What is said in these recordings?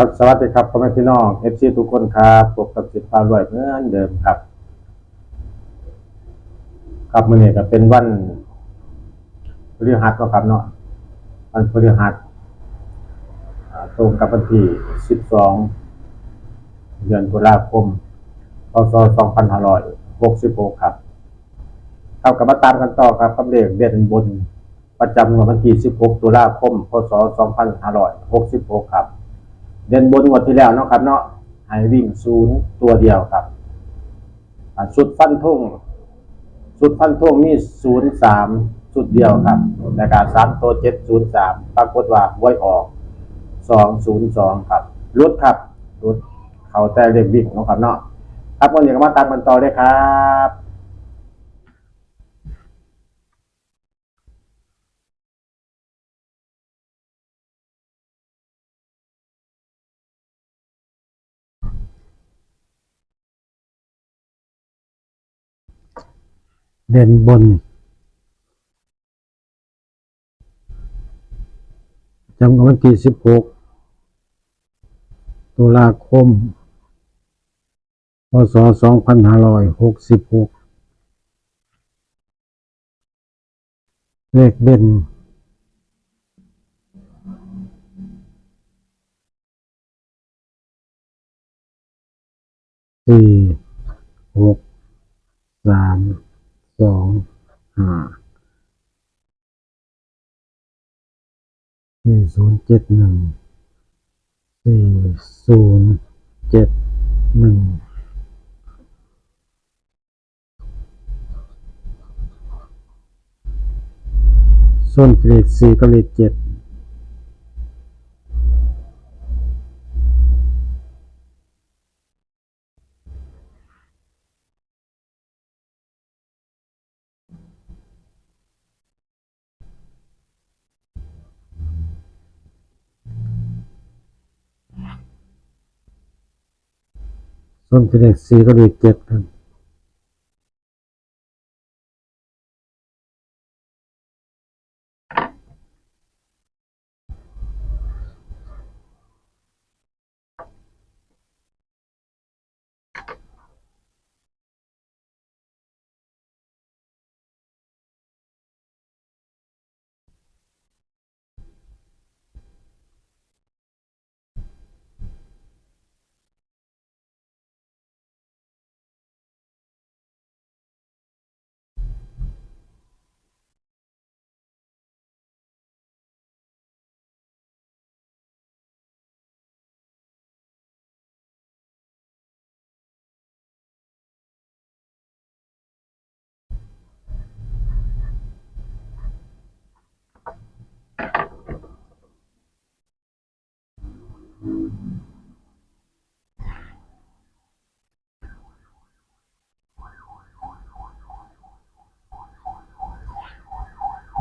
ครับสวัสดีครับพ่อแม่พี่น้องเอฟซีทุกคนครับพบกับสิทธิ์ฟ้ารวยเหมือนเดิมครับ ครับมื่อนี้ก็เป็นวันพฤหัสเนาะครับเนาะวันพฤหัสตรงกับวันที่ 12 เดือนตุลาคมพศ2566 ครับครับกลับมาตามกันต่อครับกับเลขเด่นบนประจำวันที่ 16 ตุลาคมพศ2566 ครับ เด่นบนงวดที่แล้วเนาะครับ เนาะให้วิ่งศูนย์ตัวเดียวครับอ่าชุดฟันทุ่งชุดฟันทุ่งมีศูนย์สามชุดเดียวครับในการสามตัวเจ็ดศูนย์สามปรากฏว่าไว้ออกสองศูนย์สองครับรุดครับรุดเขาแต่เล็กวิ่งเนาะครับเนาะครับวันนี้ก็มาตามกันต่อเลยครับ เด่นบน จำวันที่สิบหกตุลาคม พศสองพันห้าร้อยหกสิบหกเลขเด่นสี่หก สองห้าสี่ศูนย์เจ็ดหนึ่งสี่ศูนย์เจ็ดหนึ่งส่วนเลขสี่กับเลขเจ็ด ส้นที่เลขสี่ก็เลขเจ็ดครับ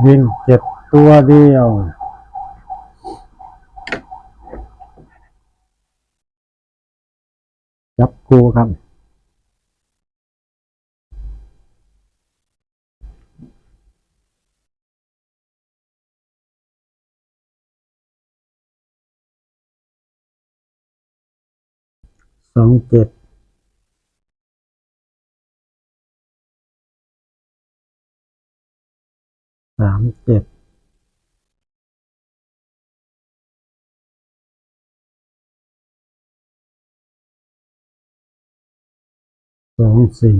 วิ่งเจ็บตัวเดียว จับกูครับ องเจ็ดสามเจ็ดสองสี่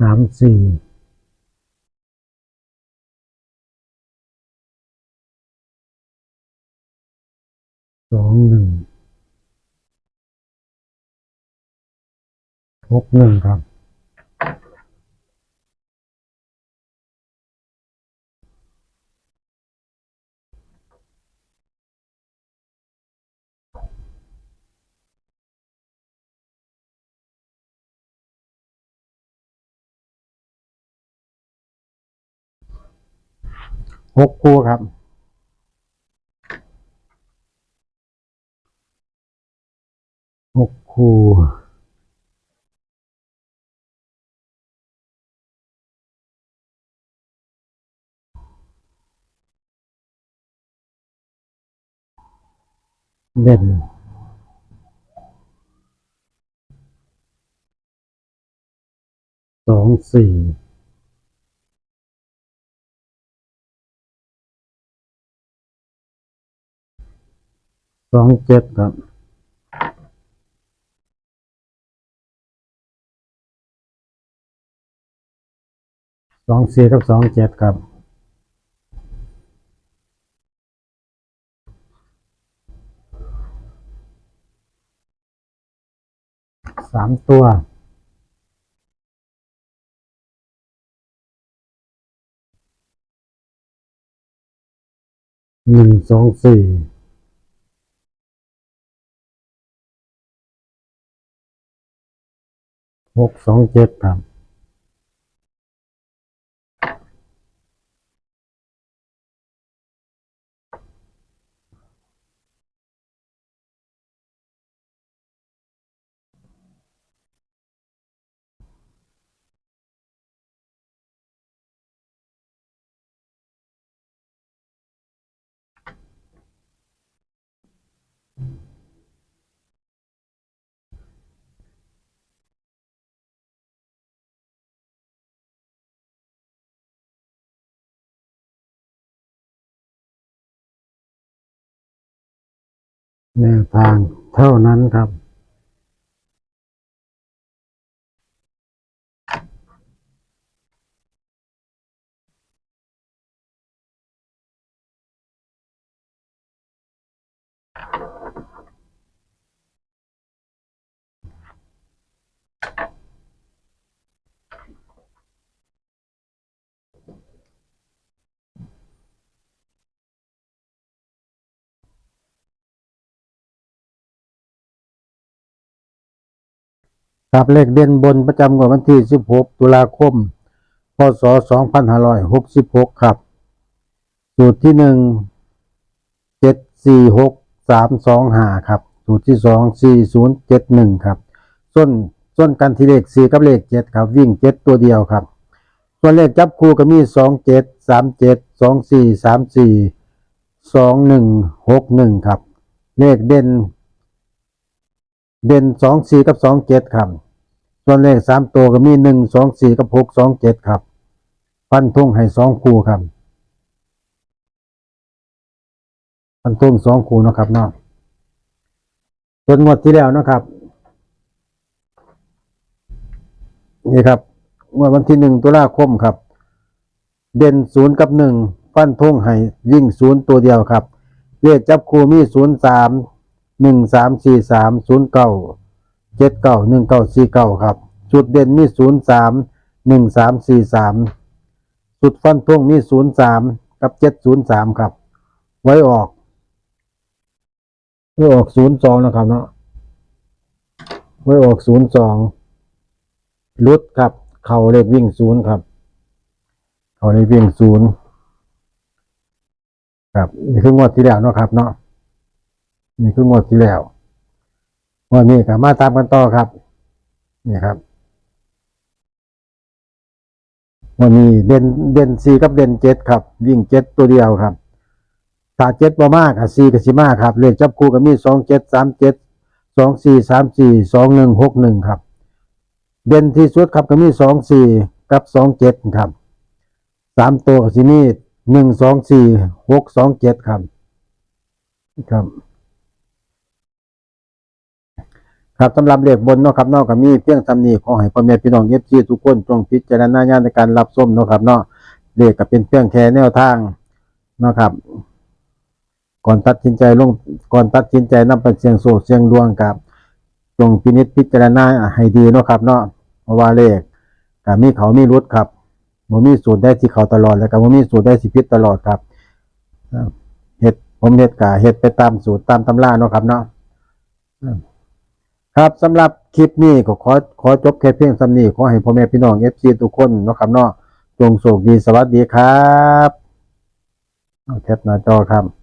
สามสี่ องหนึ่งหกหนึ่งครับหกคู่ครับ หกคูเด่นสองสี่สองเจ็ดครับ องสี่กับสองเจ็ดครับสามตัวหนึ่งสองสี่หกสองเจ็ดครับ แนวทางเท่านั้นครับ ครับเลขเด่นบนประจำวันที่ 16 ตุลาคม พศ 2566 ครับ สูตรที่หนึ่งเจ็ดสี่หกสามสองหาครับ สูตรที่สองสี่ศูนย์เจ็ดหนึ่งครับ ส่วนส่วนกันที่เลขสี่กับเลขเจ็ดครับ วิ่งเจ็ดตัวเดียวครับ ส่วนเลขจับคู่ก็มีสองเจ็ดสามเจ็ดสองสี่สามสี่สองหนึ่งหกหนึ่งครับ เลขเด่น เด่นสองสี่กับสองเจ็ดครับ ส่วนเลขสามตัวก็มีหนึ่งสองสี่กับหกสองเจ็ดครับ ฟันทุ่งให้สองคู่ครับ ฟันทุ่งสองคู่นะครับเนาะส่วนงวดที่แล้วนะครับ นี่ครับงวดวันที่หนึ่งตุลาคมครับ เด่นศูนย์กับหนึ่งฟันทุ่งให้วิ่งศูนย์ตัวเดียวครับเลขจับคู่มีศูนย์สาม หนึ่งสามสี่สามศูนย์เก้าเจ็ดเก้าหนึ่งเก้าสี่เก้าครับ จุดเด่นมีศูนย์สามหนึ่งสามสี่สามจุดฟันทุ่งมีศูนย์สามกับเจ็ดศูนย์สามครับ ไว้ออกไว้ออกศูนย์สองนะครับเนาะไว้ออกศูนย์สองลุดครับ เข่าเลขวิ่งศูนย์ครับ เข่าเลขวิ่งศูนย์ครับนี่คืองวดที่แล้วเนาะครับเนาะ นี่คืองวดที่แล้วงวันนี้ก็มาตามกันต่อครับ นี่ครับวันนี้เด่นเด่นสี่กับเด่นเจ็ดครับ วิ่งเจ็ดตัวเดียวครับถ้าเจ็ดบ่มากอะสี่กับสิมาครับเลขจับคู่ก็มีสองเจ็ดสามเจ็ดสองสี่สามสี่สองหนึ่งหกหนึ่งครับ เด่นที่สุดครับก็มีสองสี่กับสองเจ็ดครับสามตัวก็สิมีหนึ่งสองสี่หกสองเจ็ดครับครับ ครับสำหรับเลขบนเนาะครับเนอกกับมีเพียงทำนีขอให้พ่อแม่พี่น้องเอฟซีทุกคนจงพิจารณาญาณในการรับส้มเนาะครับเนาะเลขก็เป็นเพียงแค่แนวทางเนาะครับ ก่อนตัดสินใจลงก่อนตัดสินใจนำไปเสียงโศกเสียงดวงกับ จงพินิจพิจารณาให้ดีเนาะครับเนาะเพราะว่าเลขกับมีเขามีรุดครับบ่มีสูตรได้ที่เขาตลอดแล้วก็บ่มีสูตรได้สิพิษตลอดครับเฮ็ดผมเฮ็ดกะเฮ็ดไปตามสูตรตามตำราเนาะครับเนาะ ครับสำหรับคลิปนี้ก็ขอขอจบแค่เพียงสำนี้ขอให้พ่อแม่พี่น้องเอฟซีทุกคนนะครับเนาะจงโชคดีสวัสดีครับเอาแคปหน้าจอครับ